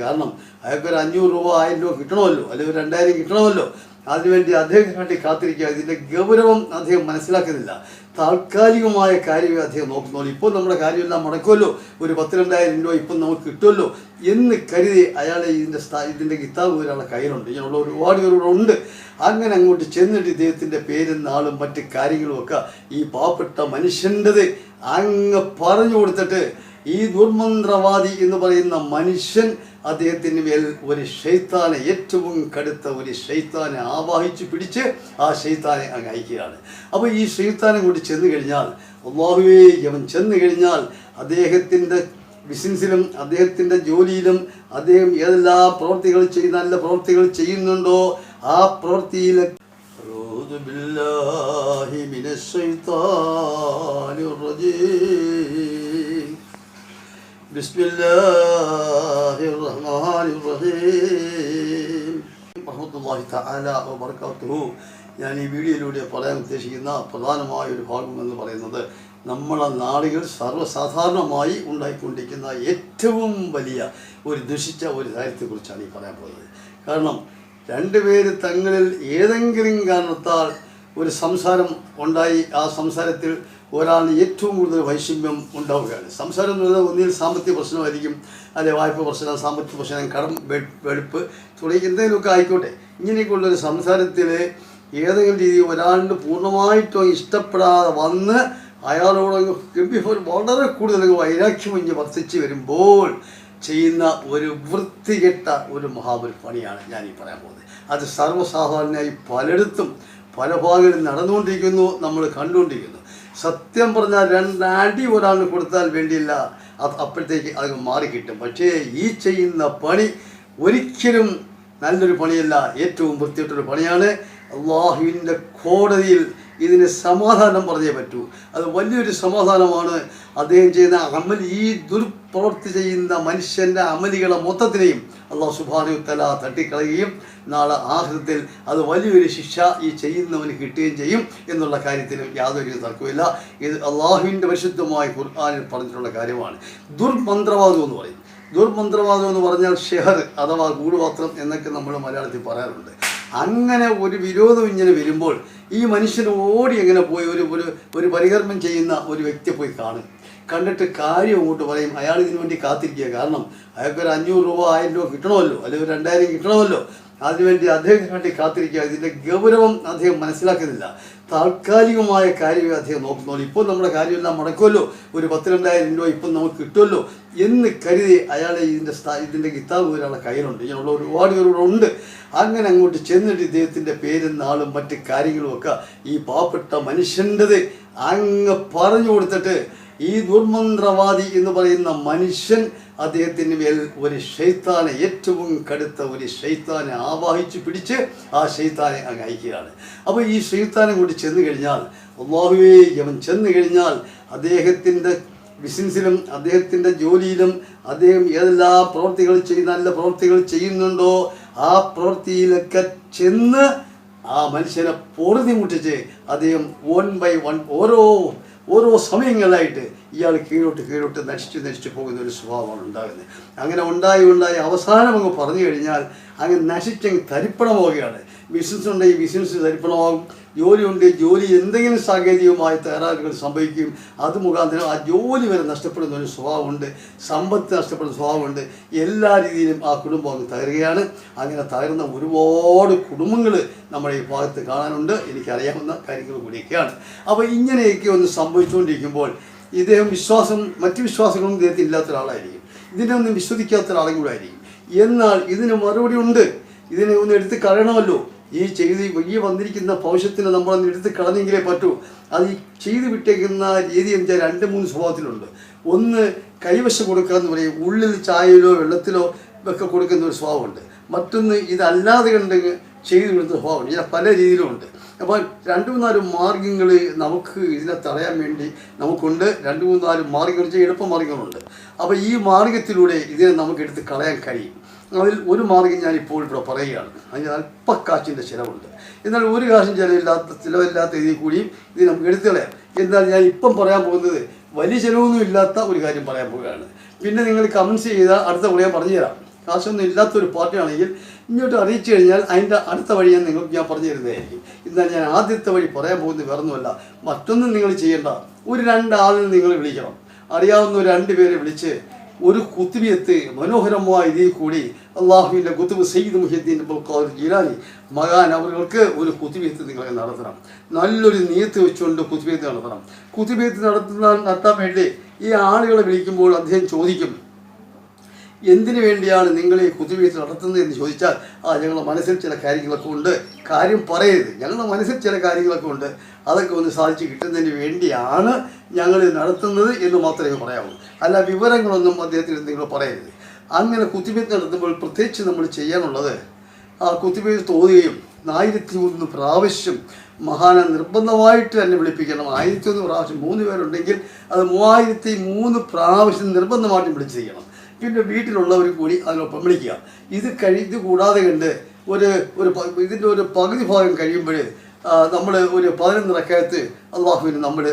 കാരണം അയാൾക്കൊരു അഞ്ഞൂറ് രൂപ ആയിരം രൂപ കിട്ടണമല്ലോ അല്ലെങ്കിൽ ഒരു രണ്ടായിരം കിട്ടണമല്ലോ. അതിനുവേണ്ടി അദ്ദേഹത്തിന് വേണ്ടി കാത്തിരിക്കുക. ഇതിന്റെ ഗൗരവം അദ്ദേഹം മനസ്സിലാക്കുന്നില്ല. താൽക്കാലികമായ കാര്യമേ അദ്ദേഹം നോക്കുന്നുള്ളൂ. ഇപ്പോൾ നമ്മുടെ കാര്യമെല്ലാം മുടക്കുമല്ലോ. ഒരു പത്ത് രണ്ടായിരം രൂപ ഇപ്പം നമുക്ക് കിട്ടുമല്ലോ എന്ന് കരുതി അയാളെ ഇതിന്റെ സ്ഥാ ഇതിന്റെ കിതാബ് ഒരാളെ കയ്യിലുണ്ട്. ഇങ്ങനെയുള്ള ഒരുപാട് പേരുണ്ട് അങ്ങനെ അങ്ങോട്ട് ചെന്നിട്ട് ഇദ്ദേഹത്തിന്റെ പേരും നാളും മറ്റ് കാര്യങ്ങളുമൊക്കെ ഈ പാവപ്പെട്ട മനുഷ്യന്റെത് അങ്ങ് പറഞ്ഞു കൊടുത്തിട്ട് ഈ ദുർമന്ത്രവാദി എന്ന് പറയുന്ന മനുഷ്യൻ അദ്ദേഹത്തിന് മേൽ ഒരു ഷെയ്ത്താനെ ഏറ്റവും കടുത്ത ഒരു ഷെയ്ത്താനെ ആവാഹിച്ചു പിടിച്ച് ആ ഷെയ്ത്താനെ അങ്ങ് അയക്കുകയാണ് അപ്പോൾ ഈ ഷെയ്ത്താനെ കൂടി ചെന്ന് കഴിഞ്ഞാൽ അള്ളാഹുവേ അവൻ ചെന്ന് കഴിഞ്ഞാൽ അദ്ദേഹത്തിൻ്റെ ബിസിനസ്സിലും അദ്ദേഹത്തിൻ്റെ ജോലിയിലും അദ്ദേഹം ഏതെല്ലാം പ്രവൃത്തികൾ ചെയ്യുന്ന നല്ല പ്രവൃത്തികൾ ചെയ്യുന്നുണ്ടോ ആ പ്രവൃത്തിയിൽ أعوذ بالله من الشيطان الرجيم بسم الله الرحمن الرحيم رحمة الله تعالى وبركاته ഞാൻ ഈ വീഡിയോയിലൂടെ പറയാൻ ഉദ്ദേശിക്കുന്ന പ്രധാനമായ ഒരു ഭാഗം എന്ന് പറയുന്നത് നമ്മളെ നാടുകൾ സർവ്വസാധാരണമായി ഉണ്ടായിക്കൊണ്ടിരിക്കുന്ന ഏറ്റവും വലിയ ഒരു ദുഷിച്ച ഒരു കാര്യത്തെക്കുറിച്ചാണ് ഈ പറയാൻ പോകുന്നത് കാരണം രണ്ടുപേര് തങ്ങളിൽ ഏതെങ്കിലും കാരണത്താൽ ഒരു സംസാരം ഉണ്ടായി ആ സംസാരത്തിൽ ഒരാളിന് ഏറ്റവും കൂടുതൽ വൈഷമ്യം ഉണ്ടാവുകയാണ്. സംസാരം എന്ന് പറയുന്നത് ഒന്നിൽ സാമ്പത്തിക പ്രശ്നമായിരിക്കും അല്ലെ വായ്പ പ്രശ്നം സാമ്പത്തിക പ്രശ്നം കടം വെളുപ്പ് തുടങ്ങി എന്തെങ്കിലുമൊക്കെ ആയിക്കോട്ടെ. ഇങ്ങനെയൊക്കെയുള്ളൊരു സംസാരത്തിൽ ഏതെങ്കിലും രീതിയിൽ ഒരാളിന് പൂർണമായിട്ടും ഇഷ്ടപ്പെടാതെ വന്ന് അയാളോട് ഗംഭീര വളരെ കൂടുതൽ വൈരാഖ്യം ഇഞ്ഞ് വർദ്ധിച്ച് വരുമ്പോൾ ചെയ്യുന്ന ഒരു വൃത്തികെട്ട ഒരു മഹാബലി പണിയാണ് ഞാൻ പറയാൻ പോകുന്നത്. അത് സർവസാധാരണയായി പലയിടത്തും പല ഭാഗങ്ങളിൽ നടന്നുകൊണ്ടിരിക്കുന്നു നമ്മൾ കണ്ടുകൊണ്ടിരിക്കുന്നു. സത്യം പറഞ്ഞാൽ രണ്ടടി ഒരാളിന് കൊടുത്താൽ വേണ്ടിയില്ല. അത് അപ്പോഴത്തേക്ക് അത് മാറിക്കിട്ടും. പക്ഷേ ഈ ചെയ്യുന്ന പണി ഒരിക്കലും നല്ലൊരു പണിയല്ല. ഏറ്റവും വൃത്തിയിട്ടൊരു പണിയാണ്. അള്ളാഹുവിന്റെ കോടതിയിൽ ഇതിന് സമാധാനം പറഞ്ഞേ പറ്റൂ. അത് വലിയൊരു സമാധാനമാണ്. അദ്ദേഹം ചെയ്യുന്ന അമൽ ഈ ദുർപ്രവൃത്തി ചെയ്യുന്ന മനുഷ്യന്റെ അമലികളെ മൊത്തത്തിനെയും അള്ളാഹു സുബാനു തല തട്ടിക്കളയുകയും നാളെ ആഹൃതത്തിൽ അത് വലിയൊരു ശിക്ഷ ഈ ചെയ്യുന്നവന് കിട്ടുകയും ചെയ്യും എന്നുള്ള കാര്യത്തിൽ യാതൊരു തർക്കമില്ല ഇത് അള്ളാഹുവിന്റെ പരിശുദ്ധമായ ഖുർആാനിൽ പറഞ്ഞിട്ടുള്ള കാര്യമാണ്. ദുർമന്ത്രവാദം എന്ന് പറയും. ദുർമന്ത്രവാദം എന്ന് പറഞ്ഞാൽ ഷെഹർ അഥവാ ഗൂഢപാത്രം എന്നൊക്കെ നമ്മൾ മലയാളത്തിൽ പറയാറുണ്ട്. അങ്ങനെ ഒരു വിരോധം ഇങ്ങനെ വരുമ്പോൾ ഈ മനുഷ്യൻ ഓടി എങ്ങനെ പോയി? ഒരു ഒരു പരികർമ്മം ചെയ്യുന്ന ഒരു വ്യക്തിയെ പോയി കാണും. കണ്ടിട്ട് കാര്യം അങ്ങോട്ട് പറയും. അയാൾ ഇതിനു വേണ്ടി കാത്തിരിക്കുക. കാരണം അയാൾക്ക് ഒരു അഞ്ഞൂറ് രൂപ ആയിരം രൂപ കിട്ടണമല്ലോ. അല്ലെങ്കിൽ ഒരു രണ്ടായിരം കിട്ടണമല്ലോ. അതിനുവേണ്ടി അദ്ദേഹത്തിന് വേണ്ടി കാത്തിരിക്കുക. ഇതിന്റെ ഗൗരവം അദ്ദേഹം മനസ്സിലാക്കുന്നില്ല. താൽക്കാലികമായ കാര്യമേ അദ്ദേഹം നോക്കുന്നുള്ളൂ ഇപ്പോൾ നമ്മുടെ കാര്യമെല്ലാം മുടക്കുമല്ലോ. ഒരു പത്ത് രണ്ടായിരം രൂപ ഇപ്പം നമുക്ക് കിട്ടുമല്ലോ എന്ന് കരുതി അയാളെ ഇതിന്റെ സ്ഥാ ഇതിന്റെ കിത്താബ് ഒരാളെ കയ്യിലുണ്ട്. ഇങ്ങനെയുള്ള ഒരുപാട് പേരുണ്ട്. അങ്ങനെ അങ്ങോട്ട് ചെന്നിട്ട് ഇദ്ദേഹത്തിന്റെ പേരും നാളും മറ്റ് കാര്യങ്ങളുമൊക്കെ ഈ പാവപ്പെട്ട മനുഷ്യന്റെത് അങ്ങ് പറഞ്ഞു കൊടുത്തിട്ട് ഈ ദുർമന്ത്രവാദി എന്ന് പറയുന്ന മനുഷ്യൻ അദ്ദേഹത്തിന് മേൽ ഒരു ഷെയ്ത്താനെ ഏറ്റവും കടുത്ത ഒരു ഷെയ്ത്താനെ ആവാഹിച്ച് പിടിച്ച് ആ ഷെയ്ത്താനെ അങ്ങ് അയക്കുകയാണ്. അപ്പോൾ ഈ ഷെയ്ത്താനെ കൂടി ചെന്ന് കഴിഞ്ഞാൽ അള്ളാഹുവേ അവൻ ചെന്ന് കഴിഞ്ഞാൽ അദ്ദേഹത്തിന്റെ ബിസിനസ്സിലും അദ്ദേഹത്തിന്റെ ജോലിയിലും അദ്ദേഹം ഏതെല്ലാം പ്രവൃത്തികൾ ചെയ്യുന്ന നല്ല പ്രവൃത്തികൾ ചെയ്യുന്നുണ്ടോ ആ പ്രവൃത്തിയിലൊക്കെ ചെന്ന് ആ മനുഷ്യനെ പൊറുതി മുട്ടിച്ച് അദ്ദേഹം വൺ ബൈ വൺ ഓരോ ഓരോ സമയങ്ങളായിട്ട് ഇയാൾ കീഴോട്ട് കീഴോട്ട് നശിച്ച് നശിച്ചു പോകുന്ന ഒരു സ്വഭാവമാണ് ഉണ്ടാകുന്നത്. അങ്ങനെ ഉണ്ടായി ഉണ്ടായി അവസാനം അങ്ങ് പറഞ്ഞു കഴിഞ്ഞാൽ അങ്ങ് നശിച്ചങ്ങ് തരിപ്പണമാവുകയാണ്. ബിസിനസ് ഈ ബിസിനസ് തരിപ്പണമാകും ജോലി ഉണ്ട് ജോലി എന്തെങ്കിലും സാങ്കേതികമായ തകരാറുകൾ സംഭവിക്കും. അത് മുഖാന്തരം ആ ജോലി വരെ നഷ്ടപ്പെടുന്ന ഒരു സ്വഭാവമുണ്ട്. സമ്പത്ത് നഷ്ടപ്പെടുന്ന സ്വഭാവമുണ്ട്. എല്ലാ രീതിയിലും ആ കുടുംബം അങ്ങ് തകരുകയാണ്. അങ്ങനെ തകരുന്ന ഒരുപാട് കുടുംബങ്ങൾ നമ്മുടെ ഈ ഭാഗത്ത് കാണാനുണ്ട്. എനിക്കറിയാവുന്ന കാര്യങ്ങൾ കൂടിയൊക്കെയാണ്. അപ്പോൾ ഇങ്ങനെയൊക്കെ ഒന്ന് സംഭവിച്ചുകൊണ്ടിരിക്കുമ്പോൾ ഇദ്ദേഹം വിശ്വാസം മറ്റു വിശ്വാസങ്ങളും ഇദ്ദേഹത്തിന് ഇല്ലാത്ത ഒരാളായിരിക്കും. ഇതിനെ ഒന്നും വിശ്വസിക്കാത്ത ഒരാളും കൂടെ ആയിരിക്കും. എന്നാൽ ഇതിന് മറുപടി ഉണ്ട്. ഇതിനെ ഒന്ന് എടുത്ത് കളയണമല്ലോ. ഈ ചെയ്ത് ഈ വന്നിരിക്കുന്ന ഭവിഷ്യത്തിന് നമ്മളൊന്ന് എടുത്ത് കളഞ്ഞെങ്കിലേ പറ്റൂ. അത് ഈ ചെയ്തു വിട്ടേക്കുന്ന രീതി എന്ന് വെച്ചാൽ രണ്ട് മൂന്ന് സ്വഭാവത്തിലുണ്ട്. ഒന്ന് കൈവശം കൊടുക്കുക എന്ന് പറയും. ഉള്ളിൽ ചായയിലോ വെള്ളത്തിലോ ഒക്കെ കൊടുക്കുന്ന ഒരു സ്വഭാവമുണ്ട്. മറ്റൊന്ന് ഇതല്ലാതെ കണ്ട് ചെയ്തു വിടുന്ന സ്വഭാവമുണ്ട്. ഇതിനെ പല രീതിയിലുമുണ്ട്. അപ്പോൾ രണ്ട് മൂന്നാൽ മാർഗങ്ങൾ നമുക്ക് ഇതിനെ തടയാൻ വേണ്ടി നമുക്കുണ്ട്. രണ്ട് മൂന്നാൽ മാർഗങ്ങൾ എളുപ്പ മാർഗങ്ങളുണ്ട് അപ്പോൾ ഈ മാർഗത്തിലൂടെ ഇതിനെ നമുക്ക് എടുത്ത് കളയാൻ കഴിയും. അതിൽ ഒരു മാർഗം ഞാൻ ഇപ്പോൾ ഇവിടെ പറയുകയാണ്. അതിന് അല്പ കാശിന്റെ ചിലവുണ്ട്. എന്നാൽ ഒരു കാശും ചിലവില്ലാത്ത ചിലവില്ലാത്ത ഇതിൽ കൂടിയും ഇത് നമുക്ക് എടുത്തുകളയാം എന്നാൽ ഞാൻ ഇപ്പം പറയാൻ പോകുന്നത് വലിയ ചിലവൊന്നും ഇല്ലാത്ത ഒരു കാര്യം പറയാൻ പോവുകയാണ്. പിന്നെ നിങ്ങൾ കമൻസ് ചെയ്താൽ അടുത്ത കൂടെ ഞാൻ പറഞ്ഞു തരാം. കാശൊന്നും ഇല്ലാത്തൊരു പാർട്ടിയാണെങ്കിൽ ഇങ്ങോട്ട് അറിയിച്ചു കഴിഞ്ഞാൽ അതിന്റെ അടുത്ത വഴി ഞാൻ നിങ്ങൾക്ക് ഞാൻ പറഞ്ഞു തരുന്നതായിരിക്കും. എന്നാൽ ഞാൻ ആദ്യത്തെ വഴി പറയാൻ പോകുന്നത് വേറൊന്നുമല്ല. മറ്റൊന്നും നിങ്ങൾ ചെയ്യേണ്ട. ഒരു രണ്ടാളിനെ നിങ്ങൾ വിളിക്കണം. അറിയാവുന്ന രണ്ട് പേരെ വിളിച്ച് ഒരു കുത്തുബിയത്ത് മനോഹരമായ രീതിയിൽ കൂടി അള്ളാഹുവിന്റെ കുത്തുബ് Sayyid Muhiyuddin Abdul Qadir Jilani Makaan അവർക്ക് ഒരു കുത്തുബിയത്ത് നിങ്ങൾ നടത്തണം. നല്ലൊരു നീയത്ത് വെച്ചുകൊണ്ട് കുത്തുബിയത്ത് നടത്തണം. കുത്തുബിയത്ത് നടത്തുന്ന നടത്താൻ വേണ്ടി ഈ ആളുകളെ വിളിക്കുമ്പോൾ അദ്ദേഹം ചോദിക്കും എന്തിനു വേണ്ടിയാണ് നിങ്ങൾ ഈ കുത്തിവീഴ്ച നടത്തുന്നത് എന്ന് ചോദിച്ചാൽ ആ ഞങ്ങളുടെ മനസ്സിൽ ചില കാര്യങ്ങളൊക്കെ ഉണ്ട്. കാര്യം പറയരുത്. ഞങ്ങളുടെ മനസ്സിൽ ചില കാര്യങ്ങളൊക്കെ ഉണ്ട്. അതൊക്കെ ഒന്ന് സാധിച്ച് കിട്ടുന്നതിന് വേണ്ടിയാണ് ഞങ്ങൾ നടത്തുന്നത് എന്ന് മാത്രമേ പറയാവൂ. അല്ല വിവരങ്ങളൊന്നും അദ്ദേഹത്തിന് നിങ്ങൾ പറയരുത്. അങ്ങനെ കുത്തിവീഴ്ച നടത്തുമ്പോൾ പ്രത്യേകിച്ച് നമ്മൾ ചെയ്യാനുള്ളത് ആ കുത്തിവീഴ്ച തോന്നുകയും ആയിരത്തി ഒന്ന് പ്രാവശ്യം മഹാനെ നിർബന്ധമായിട്ട് തന്നെ വിളിപ്പിക്കണം. ആയിരത്തി ഒന്ന് പ്രാവശ്യം മൂന്ന് പേരുണ്ടെങ്കിൽ അത് മൂവായിരത്തി മൂന്ന് പ്രാവശ്യം നിർബന്ധമായിട്ടും വിളിച്ച് ചെയ്യണം. പിന്നെ വീട്ടിലുള്ളവർ കൂടി അതിനൊപ്പം വിളിക്കുക. ഇത് കഴി ഇത് കൂടാതെ കണ്ട് ഒരു ഒരു ഇതിന്റെ ഒരു പകുതി ഭാഗം കഴിയുമ്പോൾ നമ്മൾ ഒരു പതിനൊന്ന് റക്കയത്ത് അള്ളാഹുവിന് നമ്മൾ